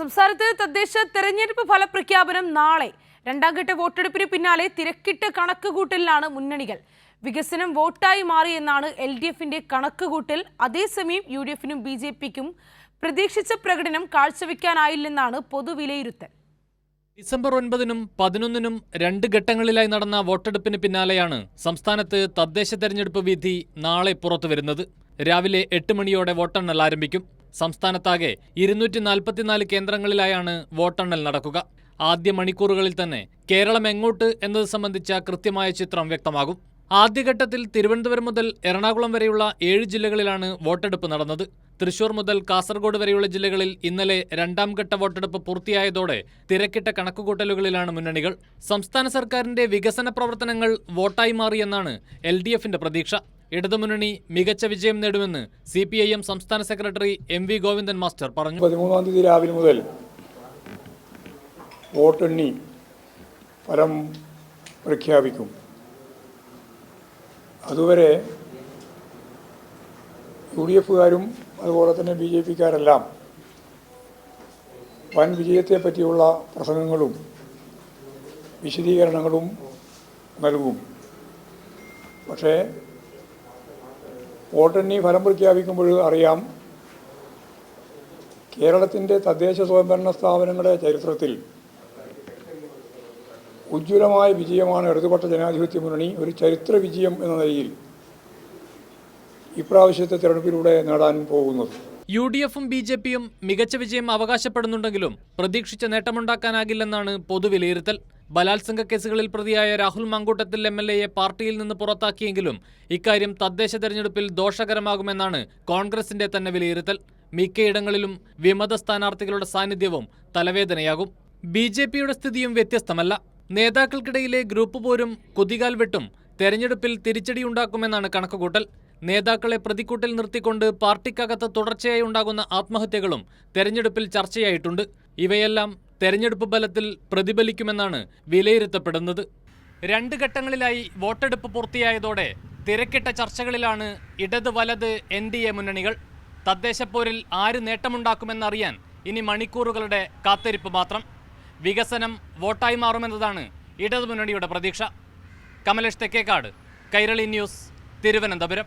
സംസ്ഥാനത്ത് തദ്ദേശ തെരഞ്ഞെടുപ്പ് ഫലപ്രഖ്യാപനം നാളെ. രണ്ടാം ഘട്ട വോട്ടെടുപ്പിന് പിന്നാലെ തിരക്കിട്ട കണക്കുകൂട്ടലിലാണ് മുന്നണികൾ. വികസനം വോട്ടായി മാറിയെന്നാണ് എൽ ഡി എഫിന്റെ കണക്കുകൂട്ടൽ. അതേസമയം യു ഡി എഫിനും ബി ജെ പിക്കും പ്രതീക്ഷിച്ച പ്രകടനം കാഴ്ചവെക്കാനായില്ലെന്നാണ് പൊതുവിലയിരുത്തൽ. ഡിസംബർ ഒൻപതിനും പതിനൊന്നിനും രണ്ട് ഘട്ടങ്ങളിലായി നടന്ന വോട്ടെടുപ്പിന് പിന്നാലെയാണ് സംസ്ഥാനത്ത് തദ്ദേശ തെരഞ്ഞെടുപ്പ് വിധി നാളെ പുറത്തുവരുന്നത്. രാവിലെ എട്ട് മണിയോടെ വോട്ടെണ്ണൽ ആരംഭിക്കും. സംസ്ഥാനത്താകെ ഇരുന്നൂറ്റി നാൽപ്പത്തിനാല് കേന്ദ്രങ്ങളിലായാണ് വോട്ടെണ്ണൽ നടക്കുക. ആദ്യ മണിക്കൂറുകളിൽ തന്നെ കേരളം എങ്ങോട്ട് എന്നത് സംബന്ധിച്ച കൃത്യമായ ചിത്രം വ്യക്തമാകും. ആദ്യഘട്ടത്തിൽ തിരുവനന്തപുരം മുതൽ എറണാകുളം വരെയുള്ള ഏഴ് ജില്ലകളിലാണ് വോട്ടെടുപ്പ് നടന്നത്. തൃശൂർ മുതൽ കാസർഗോഡ് വരെയുള്ള ജില്ലകളിൽ ഇന്നലെ രണ്ടാം ഘട്ട വോട്ടെടുപ്പ് പൂർത്തിയായതോടെ തിരക്കിട്ട കണക്കുകൂട്ടലുകളിലാണ് മുന്നണികൾ. സംസ്ഥാന സർക്കാരിന്റെ വികസന പ്രവർത്തനങ്ങൾ വോട്ടായി മാറിയെന്നാണ് എൽ ഡി എഫിന്റെ പ്രതീക്ഷ. ഇടതുമുന്നണി മികച്ച വിജയം നേടുമെന്ന് സി പി ഐ എം സംസ്ഥാന secretary M V Govindan master പറഞ്ഞു. പതിമൂന്നാം തീയതി രാവിലെ മുതൽ വോട്ടെണ്ണി ഫലം പ്രഖ്യാപിക്കും. അതുവരെ യു ഡി എഫുകാരും അതുപോലെ തന്നെ ബി ജെ പിക്കാരെല്ലാം വൻ വിജയത്തെ പറ്റിയുള്ള പ്രസംഗങ്ങളും വിശദീകരണങ്ങളും നൽകും. പക്ഷേ വോട്ടെണ്ണി ഫലം പ്രഖ്യാപിക്കുമ്പോൾ അറിയാം കേരളത്തിന്റെ തദ്ദേശ സ്വയംഭരണ സ്ഥാപനങ്ങളുടെ ചരിത്രത്തിൽ ഉജ്ജ്വലമായ വിജയമാണ് ഇടതുപക്ഷ ജനാധിപത്യ മുന്നണി ഒരു ചരിത്ര വിജയം എന്ന നിലയിൽ ഇപ്രാവശ്യത്തെ തെരഞ്ഞെടുപ്പിലൂടെ നേടാൻ പോകുന്നത്. യു ഡി എഫും ബി ജെ പിയും മികച്ച വിജയം അവകാശപ്പെടുന്നുണ്ടെങ്കിലും പ്രതീക്ഷിച്ച നേട്ടമുണ്ടാക്കാനാകില്ലെന്നാണ് പൊതുവിലയിരുത്തൽ. ബലാത്സംഗ കേസുകളിൽ പ്രതിയായ രാഹുൽ മങ്കൂട്ടത്തിൽ എം എൽ എയെ പാർട്ടിയിൽ നിന്ന് പുറത്താക്കിയെങ്കിലും ഇക്കാര്യം തദ്ദേശ തെരഞ്ഞെടുപ്പിൽ ദോഷകരമാകുമെന്നാണ് കോൺഗ്രസിന്റെ തന്നെ വിലയിരുത്തൽ. മിക്കയിടങ്ങളിലും വിമത സ്ഥാനാർത്ഥികളുടെ സാന്നിധ്യവും തലവേദനയാകും. ബി ജെ പിയുടെ സ്ഥിതിയും വ്യത്യസ്തമല്ല. നേതാക്കൾക്കിടയിലെ ഗ്രൂപ്പ് പോരും കുതികാൽ വെട്ടും തെരഞ്ഞെടുപ്പിൽ തിരിച്ചടിയുണ്ടാക്കുമെന്നാണ് കണക്കുകൂട്ടൽ. നേതാക്കളെ പ്രതിക്കൂട്ടിൽ നിർത്തിക്കൊണ്ട് പാർട്ടിക്കകത്ത് തുടർച്ചയായി ഉണ്ടാകുന്ന ആത്മഹത്യകളും തെരഞ്ഞെടുപ്പിൽ ചർച്ചയായിട്ടുണ്ട്. ഇവയെല്ലാം തെരഞ്ഞെടുപ്പ് ഫലത്തിൽ പ്രതിഫലിക്കുമെന്നാണ് വിലയിരുത്തപ്പെടുന്നത്. രണ്ട് ഘട്ടങ്ങളിലായി വോട്ടെടുപ്പ് പൂർത്തിയായതോടെ തിരക്കിട്ട ചർച്ചകളിലാണ് ഇടത് വലത് എൻ ഡി എ മുന്നണികൾ. തദ്ദേശപ്പോരിൽ ആര് നേട്ടമുണ്ടാക്കുമെന്നറിയാൻ ഇനി മണിക്കൂറുകളുടെ കാത്തിരിപ്പ് മാത്രം. വികസനം വോട്ടായി മാറുമെന്നതാണ് ഇടതുമുന്നണിയുടെ പ്രതീക്ഷ. കമലേഷ് തെക്കേക്കാട് കൈരളി ന്യൂസ് തിരുവനന്തപുരം.